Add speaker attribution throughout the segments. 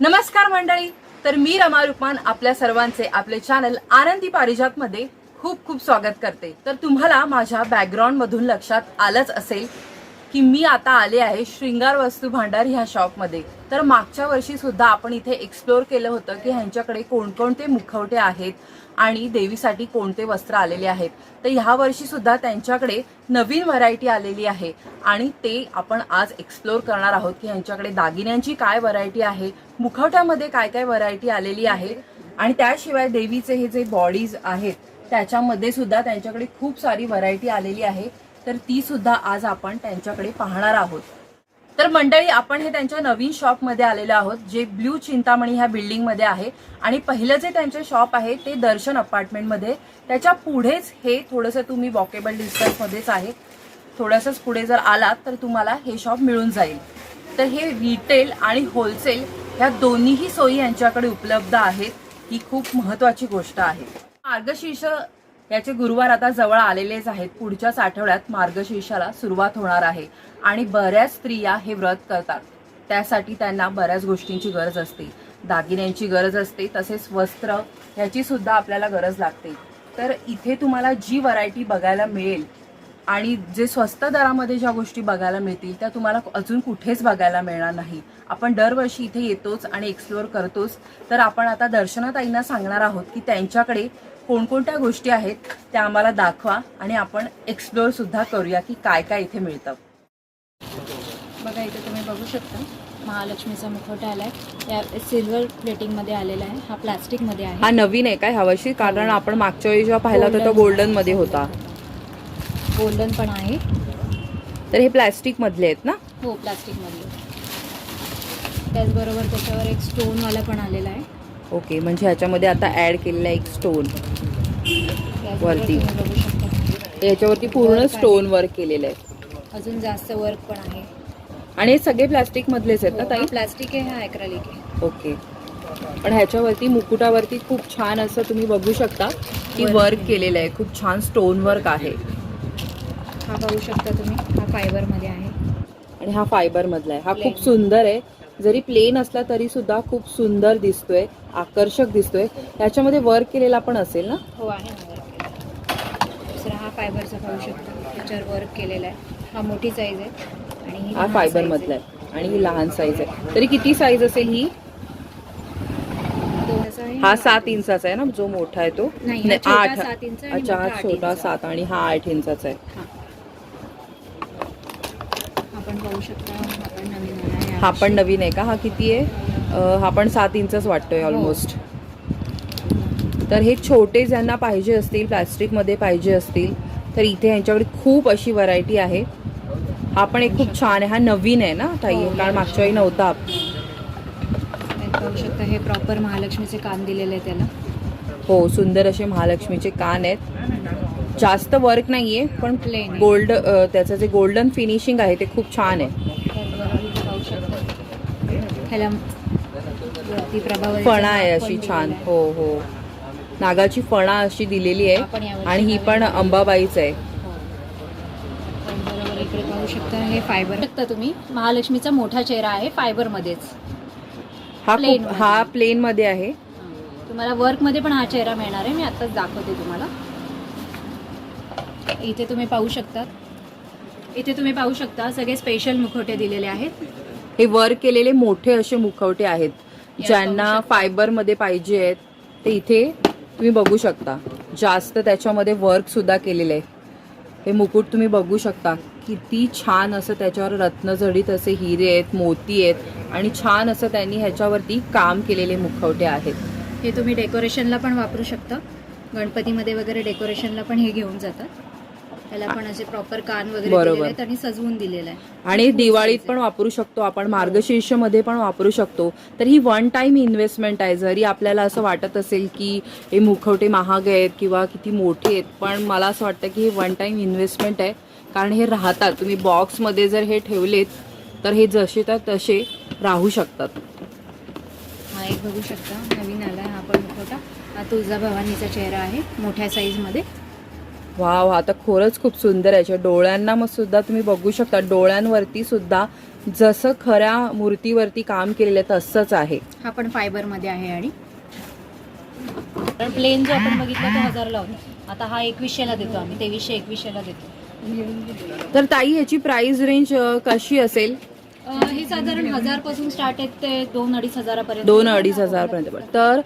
Speaker 1: नमस्कार मंडळी. तर मी रमा रुपमान आपल्या सर्वांचे आपले चॅनल आनंदी पारिजात मध्ये खूप खूप स्वागत करते. तर तुम्हाला माझ्या बॅकग्राऊंड मधून लक्षात आलंच असेल की मी आता आले आहे श्रृंगार वस्तू भांडार ह्या शॉपमध्ये तर मागच्या वर्षी सुद्धा आपण इथे एक्सप्लोर केलं होतं की ह्यांच्याकडे कोणकोणते मुखवटे आहेत आणि देवीसाठी कोणते वस्त्र आलेले आहेत. तर ह्या वर्षी सुद्धा त्यांच्याकडे नवीन व्हरायटी आलेली आहे आणि ते आपण आज एक्सप्लोर करणार आहोत की ह्यांच्याकडे दागिन्यांची काय व्हरायटी आहे मुखवट्यामध्ये काय काय व्हरायटी आलेली आहे आणि त्याशिवाय देवीचे हे जे बॉडीज आहेत त्याच्यामध्ये सुद्धा त्यांच्याकडे खूप सारी व्हरायटी आलेली आहे. तर ती सुद्धा आज आपण त्यांच्याकडे पाहणार आहोत. तर मंडळी आपण हे त्यांच्या नवीन शॉपमध्ये आलेलो आहोत जे ब्ल्यू चिंतामणी ह्या बिल्डिंगमध्ये आहे. आणि पहिलं जे त्यांचे शॉप आहे ते दर्शन अपार्टमेंटमध्ये त्याच्या पुढेच हे थोडंसं तुम्ही वॉकेबल डिस्टन्समध्येच आहे. थोडंसंच पुढे जर आलात तर तुम्हाला हे शॉप मिळून जाईल. तर हे रिटेल आणि होलसेल ह्या दोन्हीही सोयी यांच्याकडे उपलब्ध आहेत. ही खूप महत्वाची गोष्ट आहे. मार्गशीर्ष याचे गुरुवार आता जवळ आलेलेच आहेत. पुढच्याच आठवड्यात मार्गशीर्षाला सुरुवात होणार आहे आणि बऱ्याच स्त्रिया हे व्रत करतात. त्यासाठी त्यांना बऱ्याच गोष्टींची गरज असते. दागिन्यांची गरज असते तसेच वस्त्र ह्याची सुद्धा आपल्याला गरज लागते. तर इथे तुम्हाला जी व्हरायटी बघायला मिळेल आणि जे स्वस्त दरामध्ये ज्या गोष्टी बघायला मिळतील त्या तुम्हाला अजून कुठेच बघायला मिळणार नाही. आपण दरवर्षी इथे येतोच आणि एक्सप्लोअर करतोच. तर आपण आता दर्शनाताईंना सांगणार आहोत की त्यांच्याकडे कोणकोणत्या गोष्टी आहेत त्या आम्हाला दाखवा आणि आपण एक्सप्लोअर सुद्धा करूया की काय काय इथे मिळतं.
Speaker 2: बघा इथे तुम्ही बघू शकता महालक्ष्मीचा मुखवटा आलाय. या सिल्वर प्लेटिंगमध्ये आलेला आहे. हा प्लास्टिकमध्ये आहे.
Speaker 1: हा नवीन आहे काय? ह्यावर्षी कारण आपण मागच्या वेळी जेव्हा पाहिला होता तो
Speaker 2: Golden.
Speaker 1: गोल्डनमध्ये होता.
Speaker 2: गोल्डन पण आहे.
Speaker 1: तर हे प्लॅस्टिक मधले आहेत ना?
Speaker 2: हो प्लास्टिकमधले त्याचबरोबर त्याच्यावर एक स्टोनवाला पण आलेला आहे.
Speaker 1: ओके म्हणजे ह्याच्यामध्ये आता ऍड केलेला एक स्टोन वरती. याच्यावरती पूर्ण. स्टोन वर्क केलेलं आहे.
Speaker 2: अजून जास्त वर्क पण आहे.
Speaker 1: आणि हे सगळे प्लास्टिक मधलेच आहेत ना ताई?
Speaker 2: प्लास्टिक आहे हा ॲक्रालिक आहे.
Speaker 1: ओके. पण ह्याच्यावरती मुकुटावरती खूप छान असं तुम्ही बघू शकता की. वर्क केलेलं. आहे. खूप छान स्टोन वर्क आहे.
Speaker 2: हा बघू शकता तुम्ही. हा फायबरमध्ये आहे.
Speaker 1: आणि हा फायबर मधला आहे. हा खूप. सुंदर आहे. जरी प्लेन असला तरी सुद्धा खूप सुंदर दिसतोय आकर्षक दिसतोय. ह्याच्यामध्ये वर्क केलेला पण असेल ना?
Speaker 2: हो आहे ना वर्क केलेला. दुसरा हा फायबरचा पाहू शकता. त्याच्यावर वर्क केलेला आहे. हा मोठी साईज आहे. आणि ही
Speaker 1: हा
Speaker 2: लहान
Speaker 1: फायबर
Speaker 2: size
Speaker 1: मधला आहे. आणि ही लहान साईज आहे. तरी किती साईज असेल ही?
Speaker 2: आहे.
Speaker 1: हा सात इंचाचा आहे ना? जो मोठा आहे तो?
Speaker 2: नाही,
Speaker 1: नाही,
Speaker 2: हा छोटा
Speaker 1: आठ.
Speaker 2: सात इंच आणि
Speaker 1: अच्छा हा
Speaker 2: मोठा आठ
Speaker 1: छोटा
Speaker 2: इंच.
Speaker 1: सात आणि हा आठ इंचाचा आहे.
Speaker 2: हा. आपण पाहू शकता. हा पण नवीन आला आहे
Speaker 1: हा पण नवीन आहे का? हा किती आहे? हा पण सात इंचच वाटतोय
Speaker 2: हो.
Speaker 1: ऑलमोस्ट तर हे छोटे ज्यांना पाहिजे असतील प्लॅस्टिकमध्ये पाहिजे असतील तर इथे यांच्याकडे खूप अशी व्हरायटी आहे. हा पण एक खूप छान आहे. हा नवीन आहे ना ताई?
Speaker 2: हो,
Speaker 1: कारण मागच्या वेळी नव्हता.
Speaker 2: शकता हे प्रॉपर महालक्ष्मीचे कान दिलेले आहे त्याला.
Speaker 1: हो सुंदर असे महालक्ष्मीचे कान आहेत. जास्त वर्क नाहीये पण
Speaker 2: आहे.
Speaker 1: गोल्ड त्याचं जे गोल्डन फिनिशिंग आहे ते खूप छान आहे
Speaker 2: त्याचबरोबर इथे पाहू शकता ह्याला प्रभावती
Speaker 1: फणा आहे अशी छान. हो हो. नागाची फणा अशी दिलेली आहे आणि ही पण. अंबाबाईच आहे.
Speaker 2: बरोबर इकडे पाहू शकता हे फायबर शकता तुम्ही. महालक्ष्मीचा मोठा चेहरा आहे फायबरमध्येच.
Speaker 1: हा
Speaker 2: Plain
Speaker 1: खूप
Speaker 2: मध्ये.
Speaker 1: हा प्लेन मध्ये आहे.
Speaker 2: तुम्हाला वर्कमध्ये पण हा चेहरा मिळणार आहे. मी आत्ताच दाखवते तुम्हाला. इथे तुम्ही पाहू शकता. इथे तुम्ही पाहू शकता सगळे स्पेशल मुखवटे दिलेले आहेत.
Speaker 1: हे वर्क केलेले मोठे असे मुखवटे आहेत. ज्यांना
Speaker 2: पाहू शकता.
Speaker 1: फायबरमध्ये पाहिजे आहेत ते इथे तुम्ही बघू शकता. जास्त त्याच्यामध्ये वर्क सुद्धा केलेलं आहे. हे मुकुट तुम्ही बघू शकता. किती छान असं त्याच्यावर रत्नजडीत असे हिरे आहेत मोती आहेत आणि छान असं त्यांनी ह्याच्यावरती काम केलेले मुखवटे आहेत.
Speaker 2: हे तुम्ही डेकोरेशनला पण वापरू शकता. गणपतीमध्ये वगैरे डेकोरेशनला पण हे घेऊन जातात. त्याला पण असे प्रॉपर कान वगैरे
Speaker 1: बरोबर.
Speaker 2: दिलेले आहेत आणि सजवून दिलेलं आहे
Speaker 1: आणि दिवाळीत पण वापरू शकतो आपण मार्गशीर्षमध्ये पण वापरू शकतो. तर ही वन टाइम इन्व्हेस्टमेंट आहे. जरी आपल्याला असं वाटत असेल की हे मुखवटे महाग आहेत किंवा किती मोठे आहेत पण मला असं वाटतं की हे वन टाइम इन्व्हेस्टमेंट आहे. कारण हे राहतात. तुम्ही बॉक्समध्ये जर हे ठेवलेत तर हे जसे तर तसे राहू शकतात.
Speaker 2: हा एक बघू शकता. नवीन आला हा पण मुखवटा. हा तुळजा भवानीचा चेहरा आहे मोठ्या साईजमध्ये
Speaker 1: वाव आता खरंच खूप सुंदर आहे. डोळ्यांना मग सुद्धा तुम्ही बघू शकता. डोळ्यांवरती सुद्धा जसं खऱ्या मूर्तीवरती काम केलेलं आहे तसंच आहे.
Speaker 2: हा पण फायबरमध्ये आहे आणि? प्लेन जो आपण बघितला तो हजारला होता. आता हा एकवीसशेला देतो आम्ही. तेवीसशे एकवीसशेला देतो.
Speaker 1: तर ताई याची प्राइस रेंज कशी असेल?
Speaker 2: हे साधारण हजारपासून स्टार्ट आहेत ते दोन अडीच हजारापर्यंत.
Speaker 1: दोन अडीच हजारपर्यंत. पण तर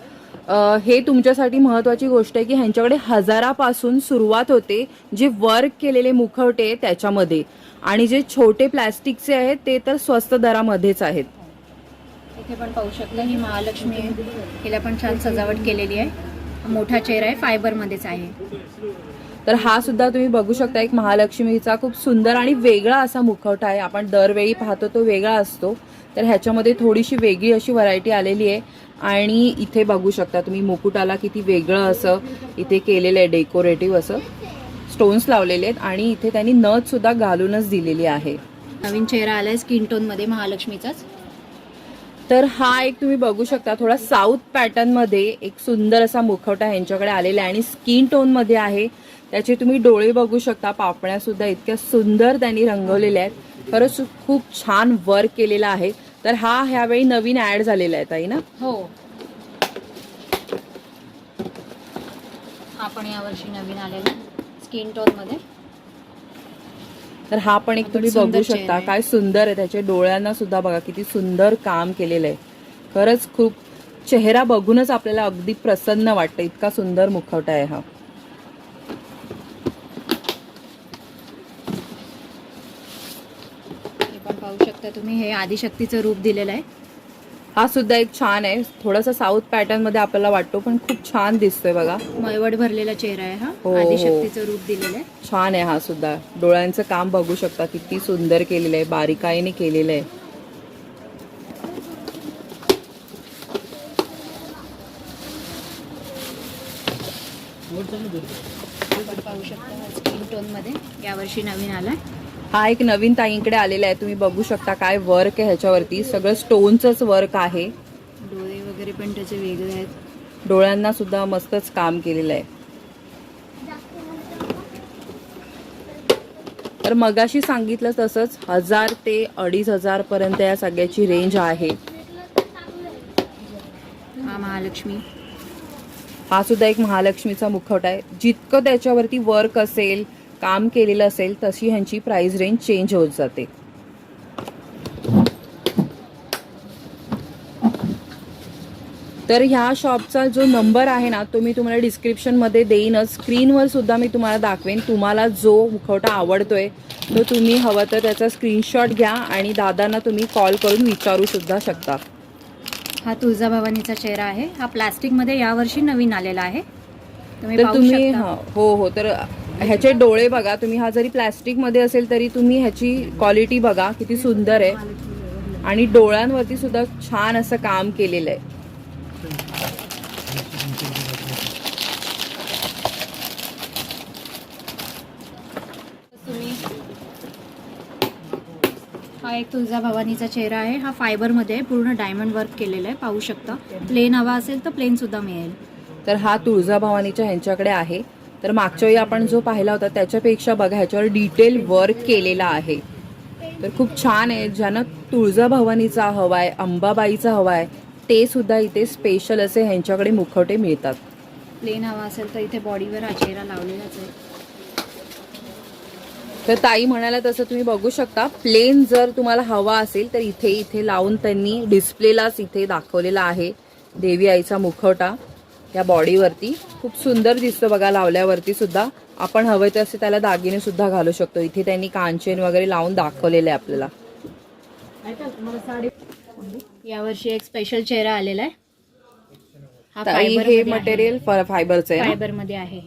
Speaker 1: हे तुमच्यासाठी महत्वाची गोष्ट आहे की ह्यांच्याकडे हजारापासून सुरुवात होते जे वर्क केलेले मुखवटे त्याच्यामध्ये. आणि जे छोटे प्लॅस्टिकचे आहेत ते तर स्वस्त दरामध्येच आहेत.
Speaker 2: इथे पण पाहू शकता ही महालक्ष्मी आहे हिला पण छान सजावट केलेली आहे. मोठा चेहरा आहे फायबरमध्येच आहे.
Speaker 1: तर हा सुद्धा तुम्ही बघू शकता एक महालक्ष्मीचा खूप सुंदर आणि वेगळा असा मुखवटा आहे. आपण दरवेळी पाहतो तो वेगळा असतो. तर ह्याच्यामध्ये थोडीशी वेगळी अशी व्हरायटी आलेली आहे. आणि इथे बघू शकता तुम्ही मुकुटाला किती वेगळं असं इथे केलेलं आहे डेकोरेटिव्ह असं. स्टोन्स लावलेले आहेत आणि इथे त्यांनी नथ सुद्धा घालूनच दिलेली आहे.
Speaker 2: नवीन चेहरा आलाय स्किन टोनमध्ये महालक्ष्मीचाच.
Speaker 1: तर हा एक तुम्ही बघू शकता थोडा साऊथ पॅटर्नमध्ये एक सुंदर असा मुखवटा ह्यांच्याकडे आलेला आहे आणि स्किन टोनमध्ये आहे. त्याचे तुम्ही डोळे बघू शकता पापण्या सुद्धा इतक्या सुंदर त्यांनी रंगवलेल्या आहेत. खरंच खूप छान वर्क केलेला आहे. तर हा ह्यावेळी नवीन ऍड झालेला आहे ताई ना?
Speaker 2: हो. हा पण यावर्षी नवीन आलेला स्किन टोनमध्ये.
Speaker 1: तर हा पण एक तुम्ही बघू शकता. काय सुंदर आहे त्याच्या डोळ्यांना सुद्धा बघा किती सुंदर काम केलेलं आहे. खरंच खूप चेहरा बघूनच आपल्याला अगदी प्रसन्न वाटतं. इतका सुंदर मुखवटा आहे हे
Speaker 2: पण पाहू शकता. तुम्ही हे आदिशक्तीचं रूप दिलेलं आहे.
Speaker 1: हा सुद्धा एक छान आहे. थोडासा साऊथ पॅटर्नमध्ये आपल्याला वाटतो पण खूप छान दिसतोय बघा.
Speaker 2: मळवट भरलेला चेहरा आहे हा.
Speaker 1: हो.
Speaker 2: आदिशक्तीचं रूप दिलेलं आहे.
Speaker 1: छान आहे हा सुद्धा. डोळ्यांचं काम बघू शकता. किती सुंदर केलेलं आहे. बारीकाईने केलेलं आहे.
Speaker 2: पाहू शकता स्किन टोनमध्ये यावर्षी नवीन आलाय.
Speaker 1: हा एक नवीन ताईंकडे आलेला आहे. तुम्ही बघू शकता काय वर्क आहे ह्याच्यावरती. सगळं स्टोनचंच वर्क आहे.
Speaker 2: डोळे वगैरे पण त्याचे वेगळे आहेत.
Speaker 1: डोळ्यांना सुद्धा मस्तच काम केलेलं आहे. तर मगाशी सांगितलं तसंच हजार ते अडीच हजार पर्यंत या सगळ्याची रेंज आहे.
Speaker 2: हा महालक्ष्मी.
Speaker 1: हा सुद्धा एक महालक्ष्मीचा मुखवटा आहे. जितकं त्याच्यावरती वर्क असेल काम केलेलं असेल तशी ह्यांची प्राइस रेंज चेंज होत जाते. तर ह्या शॉपचा जो नंबर आहे ना तो मी तुम्हाला डिस्क्रिप्शनमध्ये देईनच. स्क्रीनवर सुद्धा मी तुम्हाला दाखवेन. तुम्हाला जो मुखवटा आवडतोय तो तुम्ही हवा तर त्याचा स्क्रीनशॉट घ्या आणि दादांना तुम्ही कॉल करून विचारू सुद्धा शकता.
Speaker 2: हा तुळजाभवानीचा चेहरा आहे. हा प्लास्टिकमध्ये यावर्षी नवीन आलेला आहे. तुम्ही
Speaker 1: तर तुम्ही. हा, हो हो. तर ह्याचे डोळे बघा तुम्ही हा जरी प्लॅस्टिकमध्ये असेल तरी तुम्ही ह्याची क्वालिटी बघा किती सुंदर आहे. आणि डोळ्यांवरती सुद्धा छान असं काम केलेलं आहे.
Speaker 2: हा एक तुळजाभवानीचा चेहरा आहे. हा फायबरमध्ये आहे पूर्ण डायमंड वर्क केलेला आहे पाहू शकता. प्लेन हवा असेल तर प्लेन सुद्धा मिळेल.
Speaker 1: तर हा तुळजाभवानीच्या ह्यांच्याकडे आहे. तर मागच्या वेळी आपण जो पाहिला होता त्याच्यापेक्षा बघा ह्याच्यावर डिटेल वर्क केलेला आहे. तर खूप छान आहे ज्यांना तुळजाभवानीचा हवाय अंबाबाईचा हवाय ते सुद्धा इथे स्पेशल असे ह्यांच्याकडे मुखवटे मिळतात.
Speaker 2: प्लेन हवा असेल तर इथे बॉडीवर चेहरा लावलेलाच आहे.
Speaker 1: तर ताई म्हणाला तसं तुम्ही बघू शकता प्लेन जर तुम्हाला हवा असेल तर इथे इथे लावून त्यांनी डिस्प्लेलाच इथे दाखवलेला आहे देवी आईचा मुखवटा. या बॉडीवरती. खूप सुंदर दिसतो बघा लावल्यावरती सुद्धा. आपण हवे तसे त्याला दागिने सुद्धा घालू शकतो. इथे त्यांनी कांचेन वगैरे लावून दाखवलेले आहे आपल्याला.
Speaker 2: यावर्षी एक स्पेशल चेहरा आलेला आहे. हा
Speaker 1: ताई हे मटेरियल फायबरचं आहे ना?
Speaker 2: फायबरमध्ये आहे.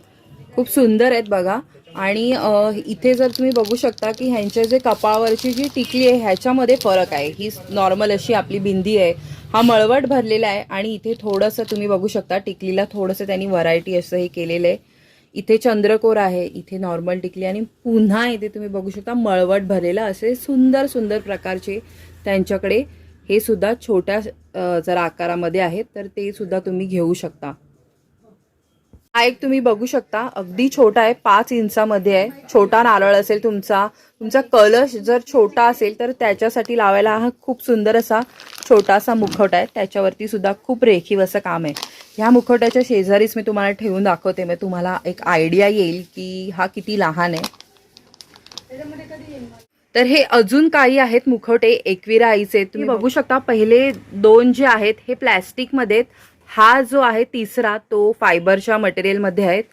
Speaker 1: खूप सुंदर आहेत बघा. आणि अ, इथे जर तुम्ही बघू शकता की ह्यांच्या जे कपाळावरची जी टिकली आहे ह्याच्यामध्ये फरक आहे. ही नॉर्मल अशी आपली बिंदी आहे. हा मळवट भरलेला आहे आणि इथे थोडंसं तुम्ही बघू शकता टिकलीला थोडंसं त्यांनी व्हरायटी असं हे केलेलं आहे. इथे चंद्रकोर आहे इथे नॉर्मल टिकली आणि पुन्हा इथे तुम्ही बघू शकता मळवट भरलेलं असे सुंदर सुंदर प्रकारचे त्यांच्याकडे हे सुद्धा छोट्या जर आकारामध्ये आहेत तर ते सुद्धा तुम्ही घेऊ शकता. हा एक तुम्ही बघू शकता अगदी छोटा आहे पाच इंचामध्ये आहे. छोटा नारळ असेल तुमचा तुमचा कलश जर छोटा असेल तर त्याच्यासाठी लावायला हा खूप सुंदर असा छोटासा मुखवटा आहे. त्याच्यावरती सुद्धा खूप रेखीव असं काम आहे. ह्या मुखवट्याच्या शेजारीच मी तुम्हाला ठेवून दाखवते. मग तुम्हाला एक आयडिया येईल की हा किती लहान आहे. तर हे अजून काही आहेत मुखवटे. एकविरा आईचे तुम्ही बघू शकता पहिले दोन जे आहेत हे प्लॅस्टिकमध्ये. हा जो आहे तिसरा तो फायबरच्या मटेरियलमध्ये आहेत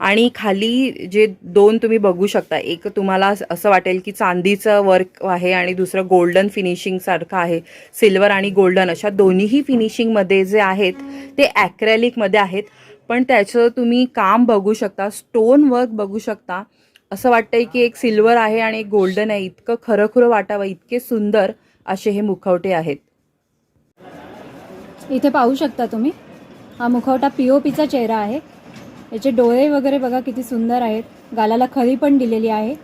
Speaker 1: आणि खाली जे दोन तुम्ही बघू शकता एक तुम्हाला असं वाटेल की चांदीचं वर्क आहे आणि दुसरं गोल्डन फिनिशिंगसारखं आहे सिल्वर आणि गोल्डन अशा दोन्हीही फिनिशिंगमध्ये जे आहेत ते ॲक्रेलिकमध्ये आहेत. पण त्याचं तुम्ही काम बघू शकता स्टोन वर्क बघू शकता. असं वाटतंय की एक सिल्वर आहे आणि एक गोल्डन आहे इतकं खरं खरं वाटावं इतके सुंदर असे हे मुखवटे आहेत.
Speaker 2: इथे पाहू शकता तुम्ही. हा मुखवटा पी ओ पीचा चेहरा आहे. याचे डोळे वगैरे बघा किती सुंदर आहेत. गालाला खळी पण दिलेली आहे.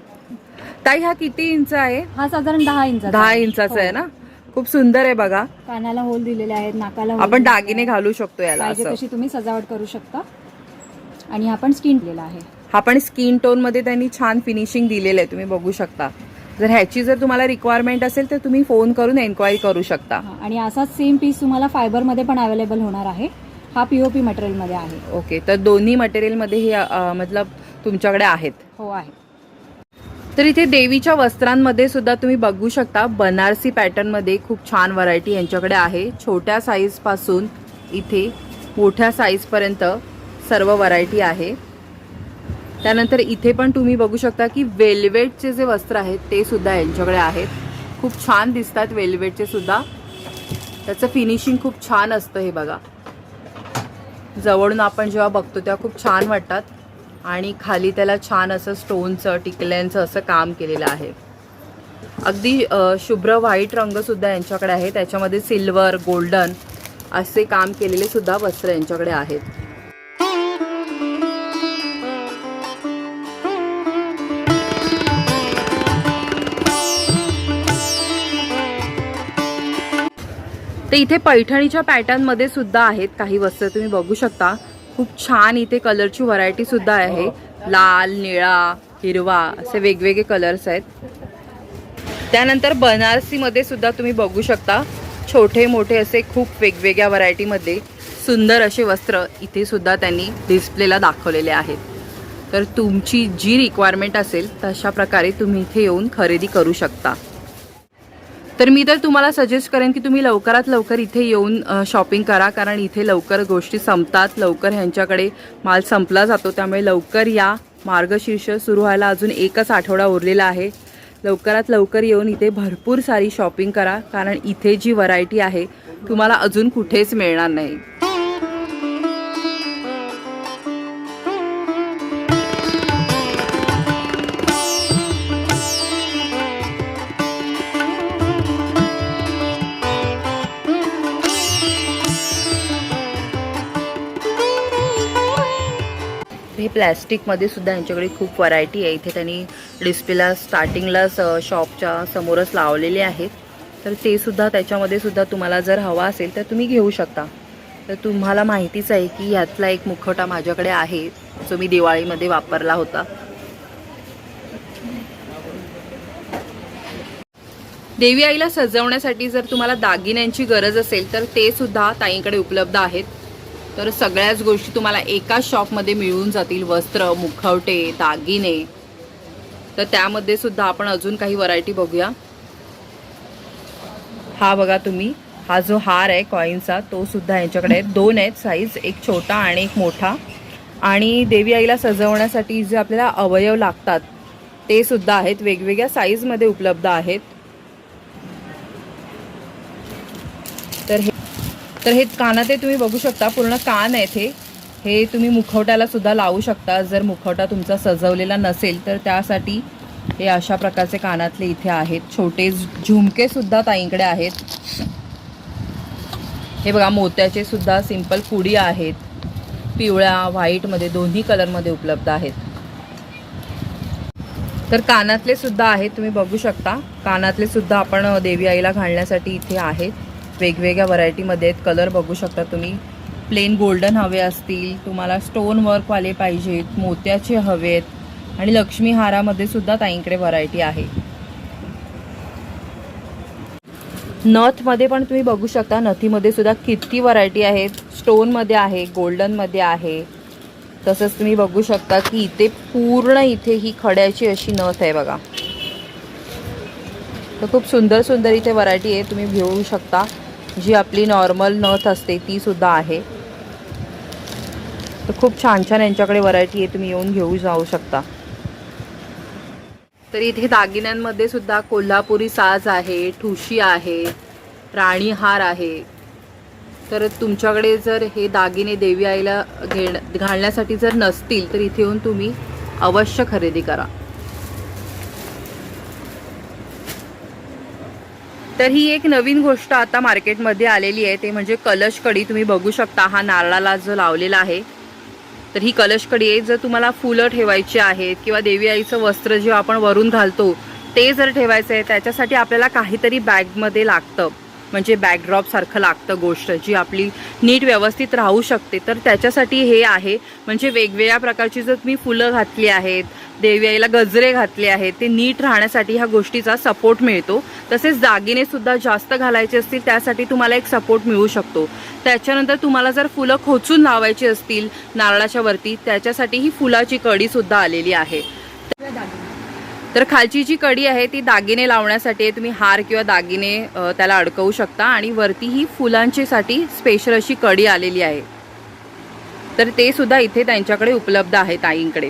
Speaker 1: ताई हा किती इंच आहे?
Speaker 2: हा साधारण दहा इंच
Speaker 1: दहा इंचाचा आहे ना? खूप सुंदर आहे बघा.
Speaker 2: कानाला होल दिलेले आहेत नाकाला hole
Speaker 1: आपण
Speaker 2: दिलेले
Speaker 1: दागिने. घालू शकतो याला
Speaker 2: पाहिजे
Speaker 1: असं.
Speaker 2: तशी तुम्ही सजावट करू शकता. आणि हा पण स्किन दिलेला आहे.
Speaker 1: हा पण स्किन टोनमध्ये त्यांनी छान फिनिशिंग दिलेलं आहे तुम्ही बघू शकता. जर ह्याची जर तुम्हाला रिक्वायरमेंट असेल तर तुम्ही फोन करून एन्क्वायरी करू शकता.
Speaker 2: हा, आणि असाच सेम पीस तुम्हाला फायबरमध्ये पण अवेलेबल होणार आहे. हा पीओपी मटेरियलमध्ये आहे.
Speaker 1: ओके तर दोन्ही मटेरियलमध्ये हे अ, मतलब तुमच्याकडे आहेत?
Speaker 2: हो आहे.
Speaker 1: तर इथे देवीच्या वस्त्रांमध्ये सुद्धा तुम्ही बघू शकता बनारसी पॅटर्नमध्ये खूप छान व्हरायटी यांच्याकडे आहे. छोट्या साईजपासून इथे मोठ्या साईज पर्यंत सर्व व्हरायटी आहे. त्यानंतर इथे पण तुम्ही बघू शकता की वेल्वेटचे जे वस्त्र आहेत ते सुद्धा यांच्याकडे आहेत. खूप छान दिसतात वेल्वेटचे सुद्धा. त्याचं फिनिशिंग खूप छान असतं हे बघा. जवळून आपण जेव्हा बघतो तेव्हा खूप छान वाटतात. आणि खाली त्याला छान असं स्टोनचं टिकल्यांचं असं काम केलेलं आहे. अगदी शुभ्र व्हाईट रंगसुद्धा यांच्याकडे आहे त्याच्यामध्ये सिल्वर गोल्डन असे काम केलेले सुद्धा वस्त्र यांच्याकडे आहेत. तर इथे पैठणीच्या पॅटर्नमध्ये सुद्धा आहेत. काही वस्त्र तुम्ही बघू शकता. खूप छान इथे कलरची व्हरायटी सुद्धा आहे. लाल निळा हिरवा असे वेगवेगळे कलर्स आहेत. त्यानंतर बनारसीमध्ये सुद्धा तुम्ही बघू शकता. छोटे मोठे असे खूप वेगवेगळ्या व्हरायटीमध्ये सुंदर असे वस्त्र इथे सुद्धा त्यांनी डिस्प्लेला दाखवलेले आहेत. तर तुमची जी रिक्वायरमेंट असेल तशा प्रकारे तुम्ही इथे येऊन खरेदी करू शकता. तर मी तर तुम्हाला सजेस्ट करेन की तुम्ही लवकरात लवकर इथे येऊन शॉपिंग करा. कारण इथे लवकर गोष्टी संपतात लवकर ह्यांच्याकडे माल संपला जातो. त्यामुळे लवकर या. मार्गशीर्ष सुरू व्हायला अजून एकच आठवडा उरलेला आहे. लवकरात लवकर येऊन इथे भरपूर सारी शॉपिंग करा. कारण इथे जी व्हरायटी आहे तुम्हाला अजून कुठेच मिळणार नाही. प्लॅस्टिकमध्ये सुद्धा यांच्याकडे खूप व्हरायटी आहे. इथे त्यांनी डिस्प्लेला स्टार्टिंगलाच शॉपच्या समोरच लावलेले आहेत. तर ते सुद्धा त्याच्यामध्ये सुद्धा तुम्हाला जर हवा असेल तर तुम्ही घेऊ शकता. तर तुम्हाला माहितीच आहे की ह्यातला एक मुखवटा माझ्याकडे आहे जो मी दिवाळीमध्ये वापरला होता. देवी आईला सजवण्यासाठी जर तुम्हाला दागिन्यांची गरज असेल तर ते सुद्धा ताईंकडे उपलब्ध आहेत. तर सगळ्याच गोष्टी तुम्हाला एकाच शॉपमध्ये मिळून जातील. वस्त्र मुखवटे दागिने. तर त्यामध्ये सुद्धा आपण अजून काही व्हरायटी बघूया. हा बघा तुम्ही. हा जो हार आहे कॉईनचा तो सुद्धा यांच्याकडे दोन आहेत साईज एक छोटा आणि एक मोठा. आणि देवी आईला सजवण्यासाठी जे आपल्याला अवयव लागतात ते सुद्धा आहेत. वेगवेगळ्या साईजमध्ये उपलब्ध आहेत तर हे तर हे कानात हे तुम्ही बघू शकता पूर्ण कान आहे ते हे तुम्ही मुखवट्याला सुद्धा लावू शकता. जर मुखवटा तुमचा सजवलेला नसेल तर त्यासाठी हे अशा प्रकारचे कानातले इथे आहेत. छोटे झुमके सुद्धा ताईंकडे आहेत. हे बघा मोत्याचे सुद्धा सिंपल पुडी आहेत. पिवळ्या व्हाईटमध्ये दोन्ही कलरमध्ये उपलब्ध आहेत. तर कानातले सुद्धा आहेत तुम्ही बघू शकता. कानातले सुद्धा आपण देवी आईला घालण्यासाठी इथे आहेत. वेगवेगळ्या व्हरायटीमध्ये आहेत. कलर बघू शकता तुम्ही. प्लेन गोल्डन हवे असतील. तुम्हाला स्टोन वर्कवाले पाहिजेत. मोत्याचे हवेत. आणि लक्ष्मी हारामध्ये सुद्धा ताईंकडे व्हरायटी आहे. नथमध्ये पण तुम्ही बघू शकता. नथीमध्ये सुद्धा किती व्हरायटी आहेत. स्टोनमध्ये आहे. गोल्डनमध्ये आहे. तसंच तुम्ही बघू शकता की इथे पूर्ण इथे ही खड्याची अशी नथ आहे बघा. तर खूप सुंदर सुंदर इथे व्हरायटी आहे. तुम्ही घेऊ शकता. जी आपली नॉर्मल नथ असते तीसुद्धा आहे. तर खूप छान छान यांच्याकडे व्हरायटी आहे तुम्ही येऊन घेऊ जाऊ शकता. तर इथे दागिन्यांमध्ये सुद्धा कोल्हापुरी साज आहे ठुशी आहे राणीहार आहे. तर तुमच्याकडे जर हे दागिने देवी आईला घेण घालण्यासाठी जर नसतील तर इथे येऊन तुम्ही अवश्य खरेदी करा. तर ही एक नवीन गोष्ट आता मार्केटमध्ये आलेली आहे ते म्हणजे कलश कडी तुम्ही बघू शकता हा नारळाला जो लावलेला आहे. तर ही कलश कडी आहे जर तुम्हाला फुलं ठेवायची आहेत किंवा देवी आईचं वस्त्र जे आपण वरून घालतो ते जर ठेवायचं आहे त्याच्यासाठी आपल्याला काहीतरी बॅगमध्ये लागतं. म्हणजे बॅकड्रॉपसारखं लागतं गोष्ट जी आपली नीट व्यवस्थित राहू शकते. तर त्याच्यासाठी हे आहे. म्हणजे वेगवेगळ्या प्रकारची जर तुम्ही फुलं घातली आहेत देवी गजरे घातले आहेत ते नीट राहण्यासाठी ह्या गोष्टीचा सपोर्ट मिळतो. तसेच दागिनेसुद्धा जास्त घालायचे असतील त्यासाठी तुम्हाला एक सपोर्ट मिळू शकतो. त्याच्यानंतर तुम्हाला जर फुलं खोचून लावायची असतील नारळाच्या वरती त्याच्यासाठी ही फुलाची कडीसुद्धा आलेली आहे. तर खालची जी कडी आहे ती दागिने लावण्यासाठी तुम्ही हार किंवा दागिने त्याला अडकवू शकता आणि वरती ही फुलांचीसाठी स्पेशल अशी कडी आलेली आहे. तर ते सुद्धा इथे त्यांच्याकडे उपलब्ध आहे ताईंकडे.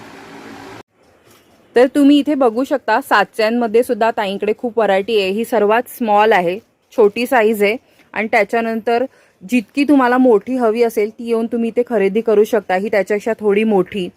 Speaker 1: तर तुम्ही इथे बघू शकता साच्यामध्ये सुद्धा ताईंकडे खूप व्हरायटी आहे. ही सर्वात स्मॉल आहे छोटी साईज आहे आणि त्याच्यानंतर जितकी तुम्हाला मोठी हवी असेल ती येऊन तुम्ही इथे खरेदी करू शकता. ही त्याच्यापेक्षा थोडी मोठी.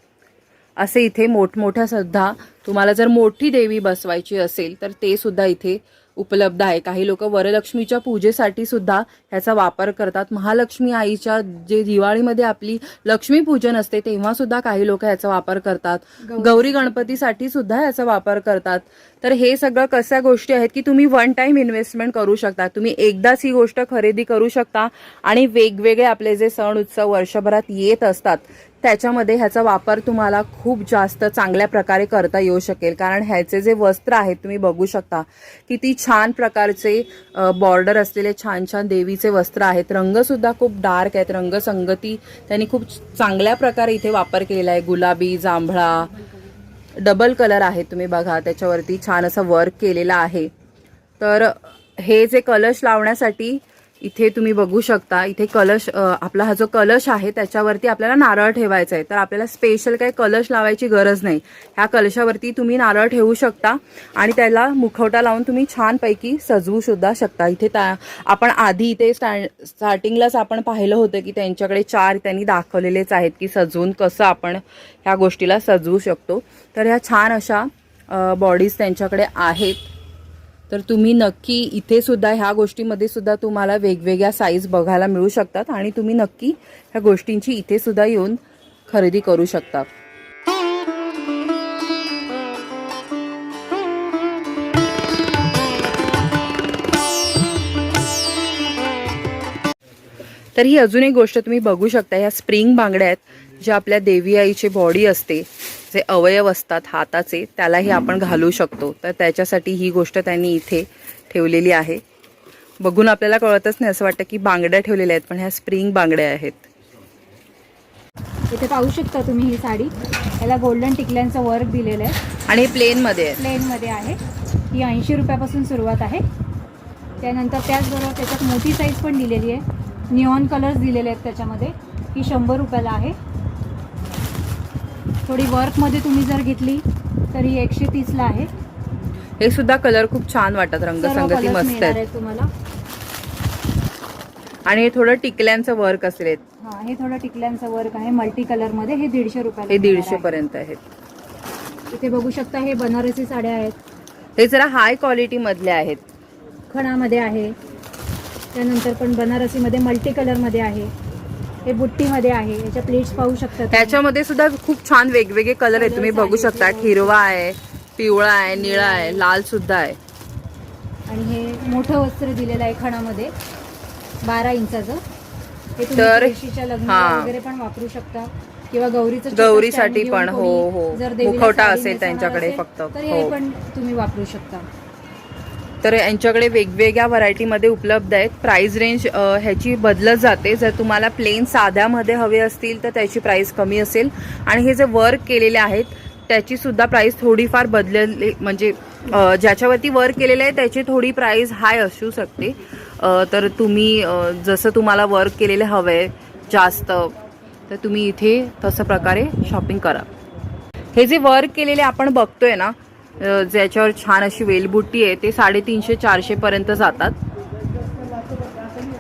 Speaker 1: असे इथे मोठमोठ्या सुद्धा तुम्हाला जर मोठी देवी बसवायची असेल तर ते सुद्धा इथे उपलब्ध आहे. काही लोक वरलक्ष्मीच्या पूजेसाठी सुद्धा ह्याचा वापर करतात. महालक्ष्मी आईच्या जे दिवाळीमध्ये आपली लक्ष्मी पूजन असते तेव्हा सुद्धा काही लोक ह्याचा वापर करतात. गौरी गणपतीसाठी सुद्धा याचा वापर करतात. तर हे सगळं कशा गोष्टी आहेत की तुम्ही वन टाइम इन्व्हेस्टमेंट करू शकता. तुम्ही एकदाच ही गोष्ट खरेदी करू शकता आणि वेगवेगळे आपले जे सण उत्सव वर्षभरात येत असतात त्याच्यामध्ये ह्याचा वापर तुम्हाला खूप जास्त चांगल्या प्रकारे करता येऊ शकेल. कारण ह्याचे जे वस्त्र आहेत तुम्ही बघू शकता किती छान प्रकारचे बॉर्डर असलेले छान छान देवीचे वस्त्र आहेत. रंगसुद्धा खूप डार्क आहेत. रंगसंगती त्यांनी खूप चांगल्या प्रकारे इथे वापर केलेला आहे. गुलाबी जांभळा डबल कलर आहे तुम्ही बघा त्याच्यावरती छान असं वर्क केलेलं आहे. तर हे जे कलश लावण्यासाठी इथे तुम्ही बघू शकता इथे कलश आपला हा जो कलश आहे त्याच्यावरती आपल्याला नारळ ठेवायचा आहे. तर आपल्याला स्पेशल काही कलश लावायची गरज नाही. ह्या कलशावरती तुम्ही नारळ ठेवू शकता आणि त्याला मुखवटा लावून तुम्ही छानपैकी सजवू सुद्धा शकता. इथे आपण आधी इथे स्टा- स्टार्टिंगलाच आपण पाहिलं होतं की त्यांच्याकडे चार त्यांनी दाखवलेलेच आहेत की सजवून कसं आपण ह्या गोष्टीला सजवू शकतो. तर ह्या छान अशा बॉडीज त्यांच्याकडे आहेत. तर तुम्ही नक्की इथे सुद्धा ह्या गोष्टीमध्ये सुद्धा तुम्हाला वेगवेगळ्या साईज बघायला मिळू शकतात आणि तुम्ही नक्की ह्या गोष्टींची इथे सुद्धा येऊन खरेदी करू शकता. तर ही अजून एक गोष्ट तुम्ही बघू शकता ह्या स्प्रिंग बांगड्या आहेत. ज्या आपल्या देवी आईची बॉडी असते जे अवयव असतात हाताचे त्यालाही आपण घालू शकतो. तर त्याच्यासाठी ही गोष्ट त्यांनी इथे ठेवलेली आहे. बघून आपल्याला कळतच नाही असं वाटतं की बांगड्या ठेवलेल्या आहेत पण ह्या स्प्रिंग बांगड्या आहेत.
Speaker 2: इथे पाहू शकता तुम्ही ही साडी. याला गोल्डन टिकल्यांचं वर्क दिलेलं आहे.
Speaker 1: आणि प्लेनमध्ये आहे.
Speaker 2: प्लेनमध्ये आहे. ही ऐंशी रुपयापासून सुरुवात आहे. त्यानंतर त्याचबरोबर त्याच्यात मोठी साईज पण दिलेली आहे. निऑन कलर्स दिलेले आहेत त्याच्यामध्ये. ही शंभर रुपयाला आहे. थोडी वर्कमध्ये तुम्ही जर घेतली तर ही एकशे तीसला आहे.
Speaker 1: हे सुद्धा कलर खूप छान
Speaker 2: सर्व
Speaker 1: रंगसंगती मस्त आहेत.
Speaker 2: तुम्हाला.
Speaker 1: आणि हे थोडं टिकल्यांचं वर्क असले
Speaker 2: हा हे थोडं टिकल्यांचं वर्क आहे मल्टी कलरमध्ये हे दीडशे रुपयाला
Speaker 1: हे दीडशे
Speaker 2: आहे.
Speaker 1: पर्यंत आहेत
Speaker 2: इथे बघू शकता हे बनारसी साड्या आहेत.
Speaker 1: हे जरा हाय क्वालिटी मधले आहेत.
Speaker 2: खणामध्ये आहे. त्यानंतर पण बनारसीमध्ये मल्टी कलरमध्ये आहे. हे बुट्टीमध्ये आहे याच्या प्लेट्स पाहू शकता.
Speaker 1: त्याच्यामध्ये सुद्धा खूप छान वेगवेगळे कलर आहेत तुम्ही बघू शकता. हिरवा आहे पिवळा आहे निळा आहे लाल सुद्धा आहे
Speaker 2: आणि हे मोठं वस्त्र दिलेलं आहे खणामध्ये बारा इंचाचं हे
Speaker 1: तर-.
Speaker 2: वगैरे पण वापरू शकता किंवा गौरीचं
Speaker 1: गौरीसाठी पण, हो, हो. मुखवटा असेल त्यांच्याकडे फक्त,
Speaker 2: तर हे
Speaker 1: हो.
Speaker 2: पण तुम्ही वापरू शकता
Speaker 1: तर यांच्याकडे वेगवेगळ्या व्हरायटीमध्ये उपलब्ध आहेत. प्राईज रेंज ह्याची बदलत जाते. जर तुम्हाला प्लेन साध्यामध्ये हवे असतील तर त्याची प्राईस कमी असेल. आणि हे जे वर्क केलेले आहेत त्याची सुद्धा थोडीफार बदलली म्हणजे ज्याच्यावरती वर्क केलेलं आहे त्याची थोडी प्राईस हाय असू शकते. तर तुम्ही जसं तुम्हाला वर्क केलेले हवे जास्त तर तुम्ही इथे तसं प्रकारे शॉपिंग करा. हे जे वर्क केलेले आपण बघतोय ना ज्याच्यावर छान अशी वेलबुट्टी आहे ते साडेतीनशे चारशे पर्यंत जातात.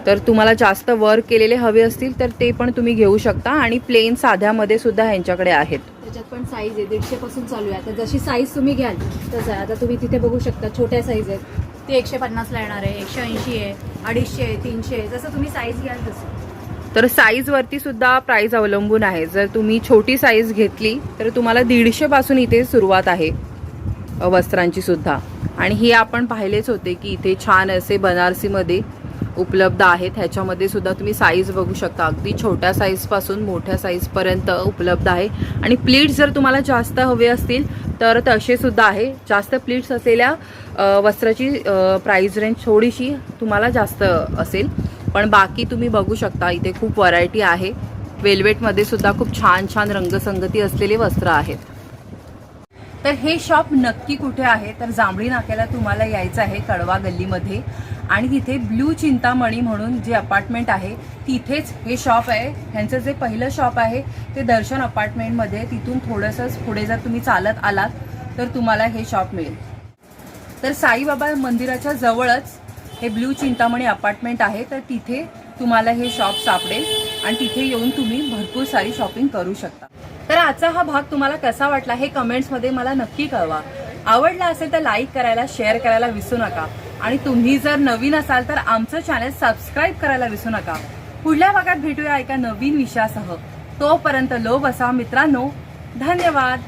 Speaker 1: तर तुम्हाला जास्त वर्क केलेले हवे असतील तर ते पण तुम्ही घेऊ शकता आणि प्लेन साध्यामध्ये सुद्धा ह्यांच्याकडे आहेत.
Speaker 2: त्याच्यात पण साईज आहे दीडशे पासून चालू आहे. आता जशी साईज तुम्ही घ्याल तसं आता तुम्ही तिथे बघू शकता छोट्या साईज आहेत. ते एकशे पन्नासला येणार आहे एकशे ऐंशी आहे अडीचशे आहे तीनशे आहे. जसं तुम्ही साईज घ्याल तसं.
Speaker 1: तर साईज वरती सुद्धा प्राइस अवलंबून आहे. जर तुम्ही छोटी साईज घेतली तर तुम्हाला दीडशे पासून इथे सुरुवात आहे. वस्त्रांची सुद्धा. आणि हे आपण पाहिलेच होते की इथे छान असे बनारसीमध्ये उपलब्ध आहेत. ह्याच्यामध्ये सुद्धा तुम्ही साईज बघू शकता. अगदी छोट्या साईजपासून मोठ्या साईजपर्यंत उपलब्ध आहे. आणि प्लीट्स जर तुम्हाला जास्त हवे असतील तर तसे सुद्धा आहे. जास्त प्लीट्स असलेल्या वस्त्राची प्राईज रेंज थोडीशी तुम्हाला जास्त असेल. पण बाकी तुम्ही बघू शकता इथे खूप व्हरायटी आहे. वेल्वेटमध्ये सुद्धा खूप छान छान रंगसंगती असलेले वस्त्र आहेत. तर हे शॉप नक्की कुठे आहे? तर जांभळी नाक्याला तुम्हाला यायचं आहे कडवा गल्लीमध्ये. आणि तिथे ब्लू चिंतामणी म्हणून जे अपार्टमेंट आहे तिथेच हे शॉप आहे. ह्यांचं जे पहिलं शॉप आहे ते दर्शन अपार्टमेंटमध्ये. तिथून थोडंसंच पुढे जर तुम्ही चालत आलात तर तुम्हाला हे शॉप मिळेल. तर साईबाबा मंदिराच्या जवळच हे ब्लू चिंतामणी अपार्टमेंट आहे. तर तिथे तुम्हाला हे शॉप सापडेल आणि तिथे येऊन तुम्ही भरपूर सारी शॉपिंग करू शकता. तर आजचा हा भाग तुम्हाला कसा वाटला हे कमेंट्समध्ये मला नक्की कळवा. आवडला असेल तर लाईक करायला शेअर करायला विसरू नका. आणि तुम्ही जर नवीन असाल तर आमचं चॅनल सबस्क्राईब करायला विसरू नका. पुढल्या भागात भेटूया एका नवीन विषयासह. तोपर्यंत लोभ असा मित्रांनो. धन्यवाद.